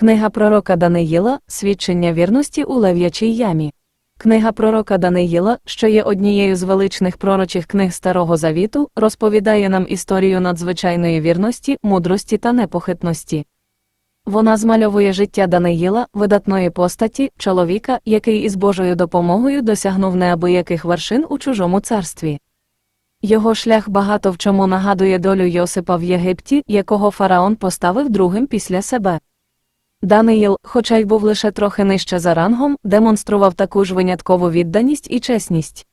Книга пророка Даниїла Свідчення вірності у лев'ячій ямі. Книга пророка Даниїла, що є однією з величних пророчих книг Старого Завіту, розповідає нам історію надзвичайної вірності, мудрості та непохитності. Вона змальовує життя Даниїла, видатної постаті, чоловіка, який із Божою допомогою досягнув неабияких вершин у чужому царстві. Його шлях багато в чому нагадує долю Йосипа в Єгипті, якого фараон поставив другим після себе. Даниїл, хоча й був лише трохи нижче за рангом, демонстрував таку ж виняткову відданість і чесність.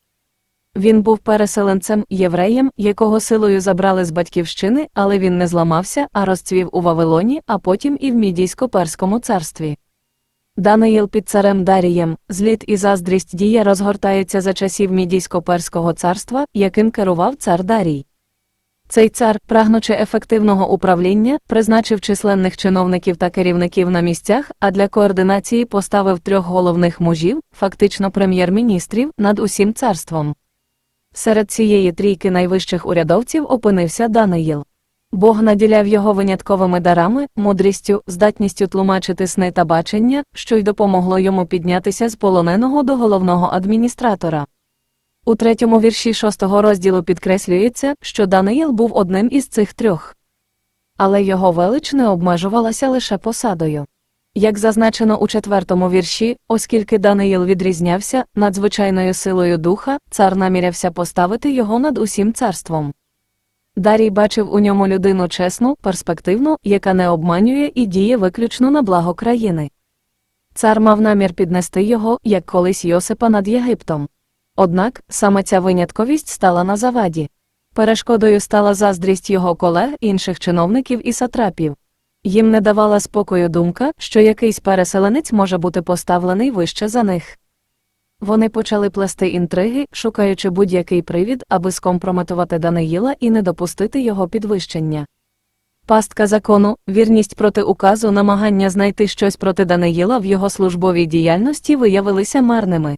Він був переселенцем, євреєм, якого силою забрали з батьківщини, але він не зламався, а розцвів у Вавилоні, а потім і в Мідійсько-Перському царстві. Даниїл під царем Дарієм, зліт і заздрість дія розгортаються за часів Мідійсько-Перського царства, яким керував цар Дарій. Цей цар, прагнучи ефективного управління, призначив численних чиновників та керівників на місцях, а для координації поставив трьох головних мужів, фактично прем'єр-міністрів, над усім царством. Серед цієї трійки найвищих урядовців опинився Даниїл. Бог наділяв його винятковими дарами, мудрістю, здатністю тлумачити сни та бачення, що й допомогло йому піднятися з полоненого до головного адміністратора. У третьому вірші шостого розділу підкреслюється, що Даниїл був одним із цих трьох. Але його велич не обмежувалася лише посадою. Як зазначено у четвертому вірші, оскільки Даниїл відрізнявся надзвичайною силою духа, цар намірявся поставити його над усім царством. Дарій бачив у ньому людину чесну, перспективну, яка не обманює і діє виключно на благо країни. Цар мав намір піднести його, як колись Йосипа над Єгиптом. Однак саме ця винятковість стала на заваді. Перешкодою стала заздрість його колег, інших чиновників і сатрапів. Їм не давала спокою думка, що якийсь переселенець може бути поставлений вище за них. Вони почали плести інтриги, шукаючи будь-який привід, аби скомпрометувати Даниїла і не допустити його підвищення. Пастка закону, вірність проти указу, намагання знайти щось проти Даниїла в його службовій діяльності виявилися марними.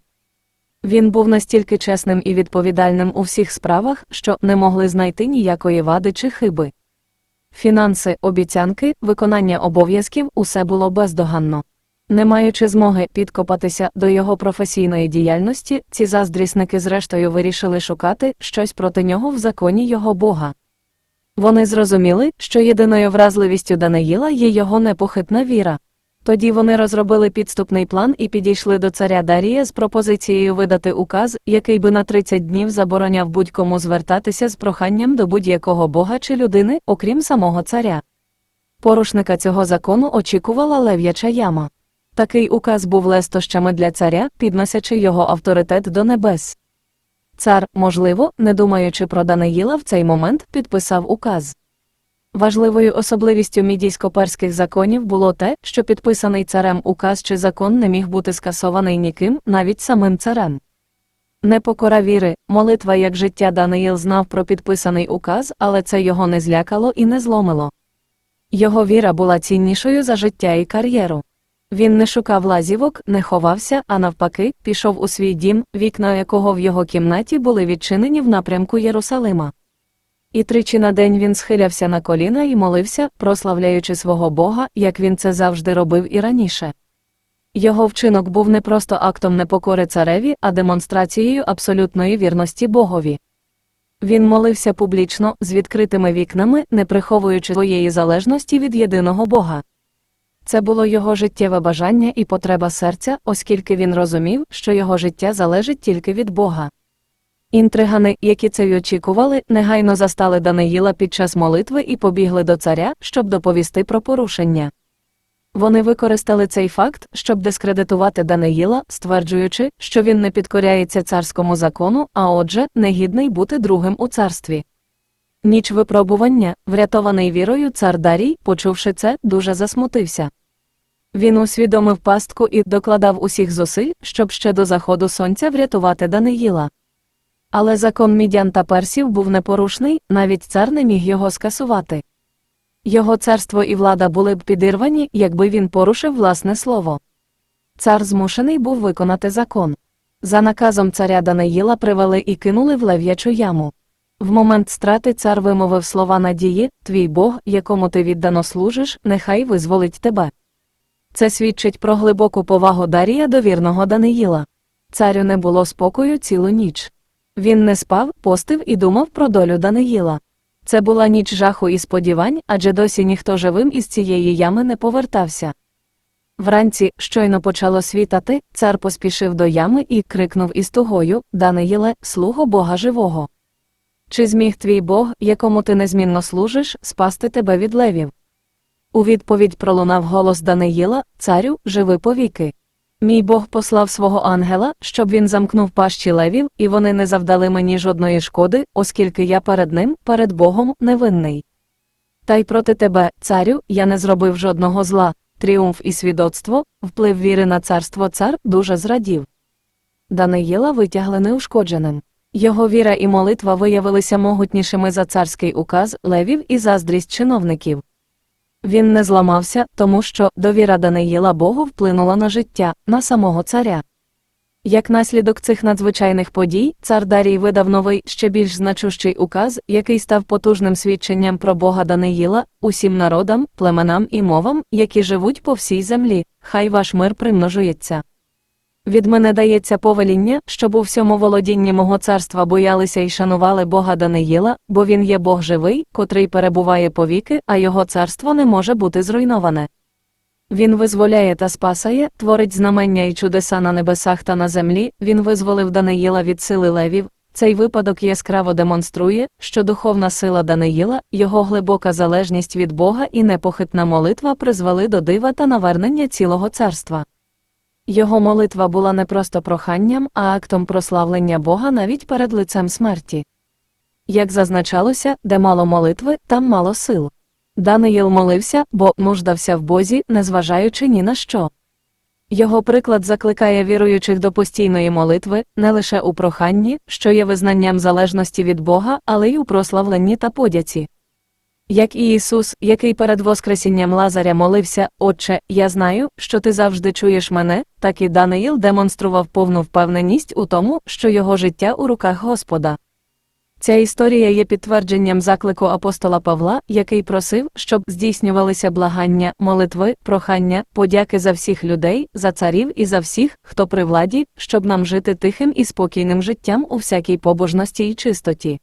Він був настільки чесним і відповідальним у всіх справах, що не могли знайти ніякої вади чи хиби. Фінанси, обіцянки, виконання обов'язків усе було бездоганно. Не маючи змоги підкопатися до його професійної діяльності, ці заздрісники зрештою вирішили шукати щось проти нього в законі його Бога. Вони зрозуміли, що єдиною вразливістю Даниїла є його непохитна віра. Тоді вони розробили підступний план і підійшли до царя Дарія з пропозицією видати указ, який би на 30 днів забороняв будь-кому звертатися з проханням до будь-якого бога чи людини, окрім самого царя. Порушника цього закону очікувала лев'яча яма. Такий указ був лестощами для царя, підносячи його авторитет до небес. Цар, можливо, не думаючи про Даниїла в цей момент, підписав указ. Важливою особливістю мідійсько-перських законів було те, що підписаний царем указ чи закон не міг бути скасований ніким, навіть самим царем. Непокора віри, молитва як життя Даниїл знав про підписаний указ, але це його не злякало і не зломило. Його віра була ціннішою за життя і кар'єру. Він не шукав лазівок, не ховався, а навпаки, пішов у свій дім, вікна якого в його кімнаті були відчинені в напрямку Єрусалима. І тричі на день він схилявся на коліна і молився, прославляючи свого Бога, як він це завжди робив і раніше. Його вчинок був не просто актом непокори цареві, а демонстрацією абсолютної вірності Богові. Він молився публічно, з відкритими вікнами, не приховуючи своєї залежності від єдиного Бога. Це було його життєве бажання і потреба серця, оскільки він розумів, що його життя залежить тільки від Бога. Інтригани, які це й очікували, негайно застали Даниїла під час молитви і побігли до царя, щоб доповісти про порушення. Вони використали цей факт, щоб дискредитувати Даниїла, стверджуючи, що він не підкоряється царському закону, а отже, негідний бути другим у царстві. Ніч випробування, врятований вірою цар Дарій, почувши це, дуже засмутився. Він усвідомив пастку і докладав усіх зусиль, щоб ще до заходу сонця врятувати Даниїла. Але закон мідян та персів був непорушний, навіть цар не міг його скасувати. Його царство і влада були б підірвані, якби він порушив власне слово. Цар змушений був виконати закон. За наказом царя Даниїла привели і кинули в лев'ячу яму. В момент страти цар вимовив слова надії Твій Бог, якому ти віддано служиш, нехай визволить тебе. Це свідчить про глибоку повагу Дарія до вірного Даниїла. Царю не було спокою цілу ніч. Він не спав, постив і думав про долю Даниїла. Це була ніч жаху і сподівань, адже досі ніхто живим із цієї ями не повертався. Вранці, щойно почало світати, цар поспішив до ями і крикнув із тугою Даниїле, слуго Бога живого. Чи зміг твій Бог, якому ти незмінно служиш, спасти тебе від левів? У відповідь пролунав голос Даниїла, царю, живи повіки. Мій Бог послав свого ангела, щоб він замкнув пащі левів, і вони не завдали мені жодної шкоди, оскільки я перед ним, перед Богом, невинний. Та й проти тебе, царю, я не зробив жодного зла, тріумф і свідоцтво, вплив віри на царство цар дуже зрадів. Даниїла витягли неушкодженим. Його віра і молитва виявилися могутнішими за царський указ левів і заздрість чиновників. Він не зламався, тому що довіра Даниїла Богу вплинула на життя, на самого царя. Як наслідок цих надзвичайних подій, цар Дарій видав новий, ще більш значущий указ, який став потужним свідченням про Бога Даниїла, усім народам, племенам і мовам, які живуть по всій землі, хай ваш мир примножується. Від мене дається повеління, щоб у всьому володінні мого царства боялися і шанували Бога Даниїла, бо він є Бог живий, котрий перебуває повіки, а його царство не може бути зруйноване. Він визволяє та спасає, творить знамення і чудеса на небесах та на землі, він визволив Даниїла від сили левів. Цей випадок яскраво демонструє, що духовна сила Даниїла, його глибока залежність від Бога і непохитна молитва призвели до дива та навернення цілого царства. Його молитва була не просто проханням, а актом прославлення Бога навіть перед лицем смерті. Як зазначалося, де мало молитви, там мало сил. Даниїл молився, бо нуждався в Бозі, незважаючи ні на що. Його приклад закликає віруючих до постійної молитви не лише у проханні, що є визнанням залежності від Бога, але й у прославленні та подяці. Як і Ісус, який перед Воскресінням Лазаря молився, Отче, я знаю, що ти завжди чуєш мене, так і Даниїл демонстрував повну впевненість у тому, що його життя у руках Господа. Ця історія є підтвердженням заклику апостола Павла, який просив, щоб здійснювалися благання, молитви, прохання, подяки за всіх людей, за царів і за всіх, хто при владі, щоб нам жити тихим і спокійним життям у всякій побожності і чистоті.